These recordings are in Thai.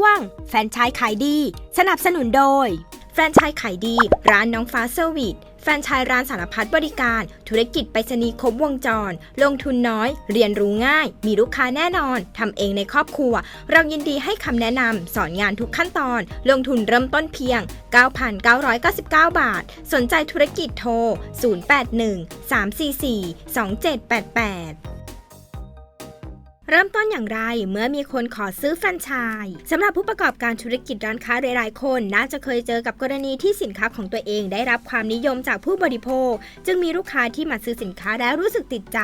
ช่วง แฟนชส์ขายดี สนับสนุนโดย แฟนชส์ขายดี ร้านน้องฟ้าเซอร์วิสแฟนชส์ร้านสารพัดบริการ ธุรกิจไปรษณีย์ครบวงจร ลงทุนน้อย เรียนรู้ง่าย มีลูกค้าแน่นอน ทำเองในครอบครัว เรายินดีให้คำแนะนำ สอนงานทุกขั้นตอน ลงทุนเริ่มต้นเพียง 9,999 บาท สนใจธุรกิจโทร 081 344 2788 เริ่มต้นอย่างไรเมื่อมีคนขอซื้อแฟรนไชส์สำหรับผู้ประกอบการธุรกิจร้านค้าหลายๆ คนน่าจะเคยเจอกับกรณีที่สินค้าของตัวเองได้รับความนิยมจากผู้บริโภค จึงมีลูกค้าที่มาซื้อสินค้าแล้วรู้สึกติดใจ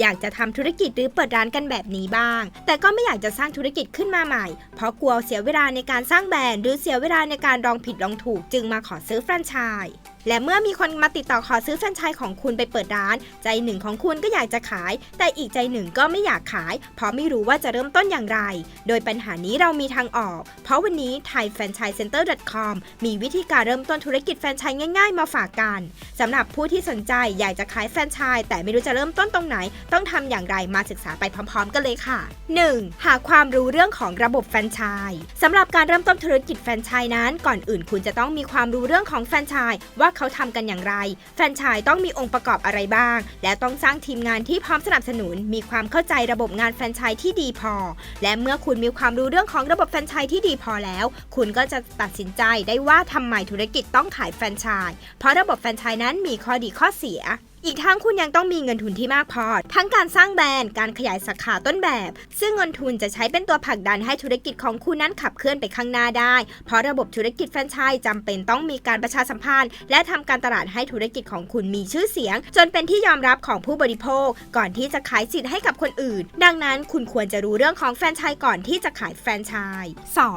อยากจะทำธุรกิจหรือเปิดร้านกันแบบนี้บ้าง แต่ก็ไม่อยากจะสร้างธุรกิจขึ้นมาใหม่ เพราะกลัวเสียเวลาในการสร้างแบรนด์หรือเสียเวลาในการลองผิดลองถูก จึงมาขอซื้อแฟรนไชส์ และเมื่อมีคนมาติดต่อขอซื้อแฟรนไชส์ของคุณไปเปิดร้าน ใจหนึ่งของคุณก็อยากจะขาย แต่อีกใจหนึ่งก็ไม่อยากขาย เพราะไม่รู้ว่าจะเริ่มต้นอย่างไร โดยปัญหานี้เรามีทางออก เพราะวันนี้ thaifranchisecenter.com มีวิธีการเริ่มต้นธุรกิจแฟรนไชส์ง่าย ๆ มาฝากกันสำหรับผู้ที่สนใจอยากจะขายแฟรนไชส์แต่ไม่รู้จะเริ่มต้นตรงไหน ต้องทำอย่างไรมาศึกษาไปพร้อม ๆ กันเลยค่ะ 1. หาความรู้เรื่องของระบบแฟรนไชส์สำหรับการเริ่มต้นธุรกิจแฟรนไชส์นั้น ก่อนอื่นคุณจะต้องมีความรู้เรื่องของแฟรนไชส์ว่าเขาทำกันอย่างไร แฟรนไชส์ต้องมีองค์ประกอบอะไรบ้าง และต้องสร้างทีมงานที่พร้อมสนับสนุน มีความเข้าใจระบบงานแฟรนไชส์ที่ดีพอ และเมื่อคุณมีความรู้เรื่องของระบบแฟรนไชส์ที่ดีพอแล้ว คุณก็จะตัดสินใจได้ว่าทำไมธุรกิจต้องขายแฟรนไชส์เพราะระบบแฟรนไชส์นั้นมีข้อดีข้อเสีย อีกทั้งคุณยังต้องมีเงินทุนที่มากพอ ทั้งการสร้างแบรนด์ การขยายสาขาต้นแบบ ซึ่งเงินทุนจะใช้เป็นตัวผลักดันให้ธุรกิจของคุณนั้นขับเคลื่อนไปข้างหน้าได้ เพราะระบบธุรกิจแฟรนไชส์จำเป็นต้องมีการประชาสัมพันธ์ และทำการตลาดให้ธุรกิจของคุณมีชื่อเสียง จนเป็นที่ยอมรับของผู้บริโภค ก่อนที่จะขายสิทธิ์ให้กับคนอื่น ดังนั้นคุณควรจะรู้เรื่องของแฟรนไชส์ก่อนที่จะขายแฟรนไชส์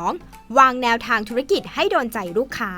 2. วางแนวทางธุรกิจให้โดนใจลูกค้า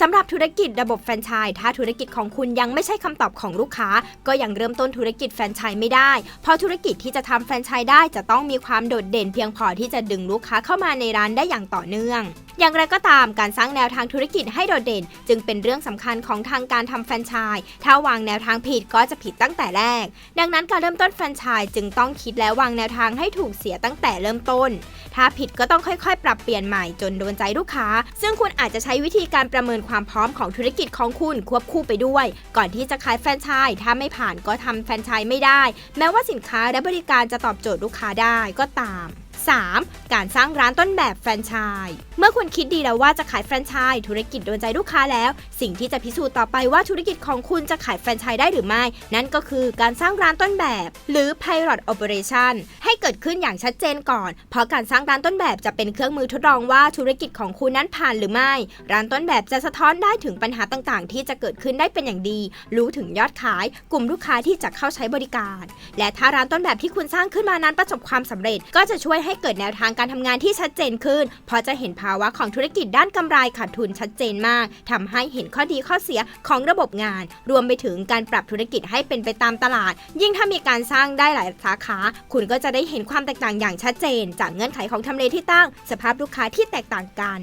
สำหรับธุรกิจระบบแฟรนไชส์ถ้าธุรกิจของคุณยังไม่ใช่คำตอบของลูกค้า ก็ยังเริ่มต้นธุรกิจแฟรนไชส์ไม่ได้ เพราะธุรกิจที่จะทำแฟรนไชส์ได้จะต้องมีความโดดเด่นเพียงพอที่จะดึงลูกค้าเข้ามาในร้านได้อย่างต่อเนื่องอย่างไรก็ตามการสร้างแนวทางธุรกิจให้โดดเด่น จึงเป็นเรื่องสำคัญของทางการทำแฟรนไชส์ถ้าวางแนวทางผิดก็จะผิดตั้งแต่แรก ดังนั้นการเริ่มต้นแฟรนไชส์จึงต้องคิดและวางแนวทางให้ถูกเสียตั้งแต่เริ่มต้น ถ้าผิดก็ต้องค่อยๆ ปรับเปลี่ยนใหม่จนโดนใจลูกค้า ซึ่งคุณอาจจะใช้วิธีการประเมินความพร้อมของธุรกิจของคุณควบคู่ไปด้วย ก่อนที่จะขายแฟรนไชส์ถ้าไม่ผ่านก็ทำแฟรนไชส์ไม่ได้ แม้ว่าสินค้าและบริการจะตอบโจทย์ลูกค้าได้ก็ตาม 3. การสร้างร้านต้นแบบแฟรนไชส์เมื่อคุณคิดดีแล้วว่าจะขายแฟรนไชส์ธุรกิจโดนใจลูกค้าแล้ว สิ่งที่จะพิสูจน์ต่อไปว่าธุรกิจของคุณจะขายแฟรนไชส์ได้หรือไม่ นั่นก็คือการสร้างร้านต้นแบบ หรือ pilot operation ให้เกิดขึ้นอย่างชัดเจนก่อน เพราะการสร้างร้านต้นแบบจะเป็นเครื่องมือทดลองว่าธุรกิจของคุณนั้นผ่านหรือไม่ ร้านต้นแบบจะสะท้อนได้ถึงปัญหาต่างๆ ที่จะเกิดขึ้นได้เป็นอย่างดี รู้ถึงยอดขาย กลุ่มลูกค้าที่จะเข้าใช้บริการ และถ้าร้านต้นแบบที่คุณสร้างขึ้นมานั้นประสบความสำเร็จ ก็จะช่วยให้ให้เกิดแนวทางการทำงานที่ชัดเจนขึ้น เพราะจะเห็นภาวะของธุรกิจด้านกำไรขาดทุนชัดเจนมากทำให้เห็นข้อดีข้อเสียของระบบงาน รวมไปถึงการปรับธุรกิจให้เป็นไปตามตลาด ยิ่งถ้ามีการสร้างได้หลายสาขา คุณก็จะได้เห็นความแตกต่างอย่างชัดเจน จากเงื่อนไขของทำเลที่ตั้ง สภาพลูกค้าที่แตกต่างกัน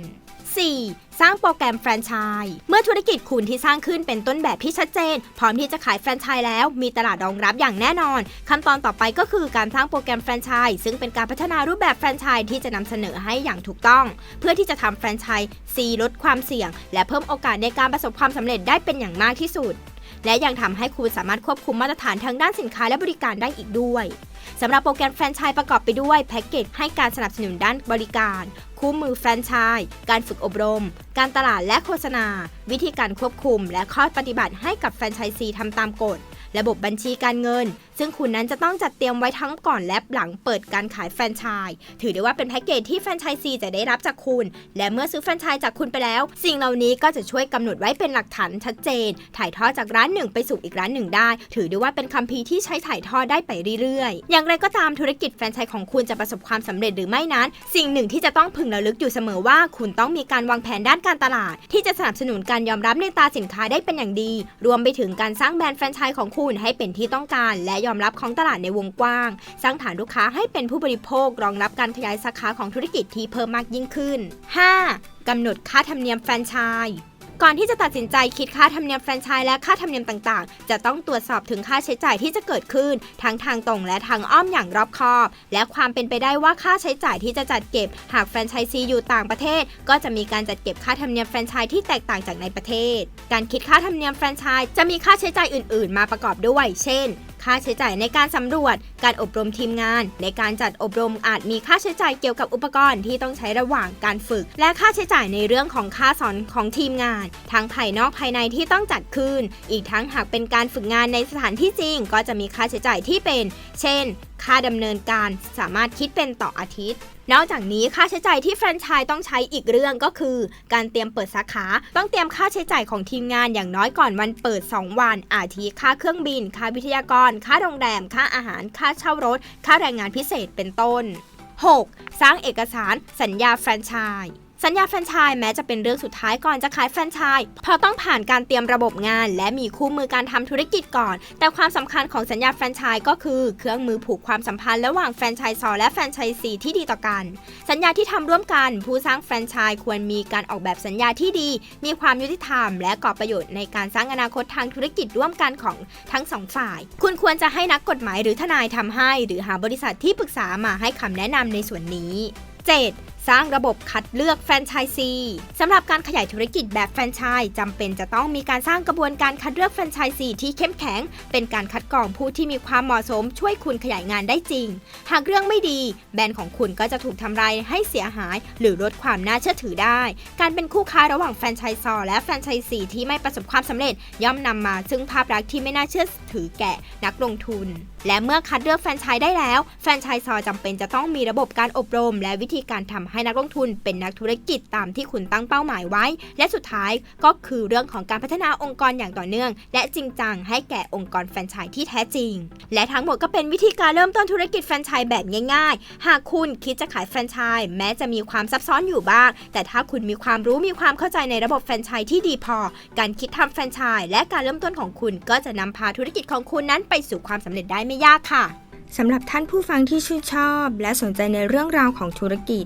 4. สร้างโปรแกรมแฟรนไชส์เมื่อธุรกิจคุณที่สร้างขึ้นเป็นต้นแบบที่ชัดเจน พร้อมที่จะขายแฟรนไชส์แล้ว มีตลาดรองรับอย่างแน่นอน ขั้นตอนต่อไปก็คือการสร้างโปรแกรมแฟรนไชส์ซึ่งเป็นการพัฒนารูปแบบแฟรนไชส์ที่จะนำเสนอให้อย่างถูกต้อง เพื่อที่จะทำแฟรนไชส์ซีลดความเสี่ยง และเพิ่มโอกาสในการประสบความสำเร็จได้เป็นอย่างมากที่สุด และยังทำให้คุณสามารถควบคุมมาตรฐานทางด้านสินค้าและบริการได้อีกด้วยสำหรับโปรแกรมแฟรนไชส์ประกอบไปด้วยแพ็กเกจให้การสนับสนุนด้านบริการ คู่มือแฟรนไชส์การฝึกอบรม การตลาดและโฆษณา วิธีการควบคุม และข้อปฏิบัติให้กับแฟรนไชส์ซีทำตามกฎ ระบบบัญชีการเงิน ซึ่งคุณนั้นจะต้องจัดเตรียมไว้ทั้งก่อนและหลังเปิดการขายแฟรนไชส์ถือได้ว่าเป็นแพ็กเกจที่แฟรนไชส์ซีจะได้รับจากคุณ และเมื่อซื้อแฟรนไชส์จากคุณไปแล้ว สิ่งเหล่านี้ก็จะช่วยกำหนดไว้เป็นหลักฐานชัดเจน ถ่ายทอดจากร้านหนึ่งไปสู่อีกร้านหนึ่งได้ ถือได้ว่าเป็นคัมภีร์ที่ใช้ถ่ายทอดได้ไปเรื่อยๆ อย่างไรก็ตามธุรกิจแฟรนไชส์ของคุณจะประสบความสำเร็จหรือไม่นั้น สิ่งหนึ่งที่จะต้องพึงระลึกอยู่เสมอว่า คุณต้องมีการวางแผนด้านการตลาด ที่จะสนับสนุนการยอมรับในตาสินค้าได้เป็นอย่างดี รวมไปถึงการสร้างแบรนด์แฟรนไชส์ของคุณให้เป็นที่ต้องการและยอมรับของตลาดในวงกว้าง สร้างฐานลูกค้าให้เป็นผู้บริโภครองรับการขยายสาขาของธุรกิจที่เพิ่มมากยิ่งขึ้น 5. กำหนดค่าธรรมเนียมแฟรนไชส์ก่อนที่จะตัดสินใจคิดค่าธรรมเนียมแฟรนไชส์และค่าธรรมเนียมต่างๆ จะต้องตรวจสอบถึงค่าใช้จ่ายที่จะเกิดขึ้น ทั้งทางตรงและทางอ้อมอย่างรอบคอบ และความเป็นไปได้ว่าค่าใช้จ่ายที่จะจัดเก็บ หากแฟรนไชส์ซีอยู่ต่างประเทศ ก็จะมีการจัดเก็บค่าธรรมเนียมแฟรนไชส์ที่แตกต่างจากในประเทศ การคิดค่าธรรมเนียมแฟรนไชส์จะมีค่าใช้จ่ายอื่น ๆ มาประกอบด้วย เช่น ค่าใช้จ่ายในการสำรวจ การอบรมทีมงาน ในการจัดอบรมอาจมีค่าใช้จ่ายเกี่ยวกับอุปกรณ์ที่ต้องใช้ระหว่างการฝึก และค่าใช้จ่ายในเรื่องของค่าสอนของทีมงาน ทั้งภายนอกภายในที่ต้องจัดขึ้น อีกทั้งหากเป็นการฝึกงานในสถานที่จริง ก็จะมีค่าใช้จ่ายที่เป็น เช่น ค่าดำเนินการสามารถคิดเป็นต่ออาทิตย์ นอกจากนี้ค่าใช้จ่ายที่แฟรนไชส์ต้องใช้อีกเรื่องก็คือ การเตรียมเปิดสาขา ต้องเตรียมค่าใช้จ่ายของทีมงานอย่างน้อยก่อนวันเปิด 2 วัน อาทิค่าเครื่องบิน ค่าวิทยากร ค่าโรงแรม ค่าอาหาร ค่าเช่ารถ ค่าแรงงานพิเศษเป็นต้น 6. สร้างเอกสาร สัญญาแฟรนไชส์ สัญญาแฟรนไชส์แม้จะเป็นเรื่องสุดท้ายก่อนจะขายแฟรนไชส์เพราะต้องผ่านการเตรียมระบบงาน และมีคู่มือการทำธุรกิจก่อน แต่ความสำคัญของสัญญาแฟรนไชส์ก็คือเครื่องมือผูกความสัมพันธ์ระหว่างแฟรนไชส์ซอและแฟรนไชส์ซีที่ดีต่อกัน สัญญาที่ทำร่วมกัน ผู้สร้างแฟรนไชส์ควรมีการออกแบบสัญญาที่ดี มีความยุติธรรม และก่อประโยชน์ในการสร้างอนาคตทางธุรกิจร่วมกันของทั้งสองฝ่าย คุณควรจะให้นักกฎหมายหรือทนายทำให้ หรือหาบริษัทที่ปรึกษามาให้คำแนะนำในส่วนนี้ 7. สร้างระบบคัดเลือกแฟรนไชส์ซีสำหรับการขยายธุรกิจแบบแฟรนไชส์จำเป็นจะต้องมีการสร้างกระบวนการคัดเลือกแฟรนไชส์ซีที่เข้มแข็ง เป็นการคัดกรองผู้ที่มีความเหมาะสม ช่วยคุณขยายงานได้จริง หากเรื่องไม่ดี แบรนด์ของคุณก็จะถูกทำลายให้เสียหาย หรือลดความน่าเชื่อถือได้ การเป็นคู่ค้าระหว่างแฟรนไชส์ซอและแฟรนไชส์ซีที่ไม่ประสบความสำเร็จ ย่อมนำมาซึ่งภาพลักษณ์ที่ไม่น่าเชื่อถือแก่นักลงทุน และเมื่อคัดเลือกแฟรนไชส์ได้แล้ว แฟรนไชส์ซอจำเป็นจะต้องมีระบบการอบรม และวิธีการทำำให้นักลงทุนเป็นนักธุรกิจตามที่คุณตั้งเป้าหมายไว้ และสุดท้ายก็คือเรื่องของการพัฒนาองค์กรอย่างต่อเนื่อง และจริงจังให้แก่องค์กรแฟรนไชส์ที่แท้จริง และทั้งหมดก็เป็นวิธีการเริ่มต้นธุรกิจแฟรนไชส์แบบง่าย ๆ หากคุณคิดจะขายแฟรนไชส์แม้จะมีความซับซ้อนอยู่บ้าง แต่ถ้าคุณมีความรู้มีความเข้าใจในระบบแฟรนไชส์ที่ดีพอ การคิดทำแฟรนไชส์และการเริ่มต้นของคุณก็จะนำพาธุรกิจของคุณนั้นไปสู่ความสำเร็จได้ไม่ยากค่ะสำหรับท่านผู้ฟังที่ชื่นชอบ และสนใจในเรื่องราวของธุรกิจ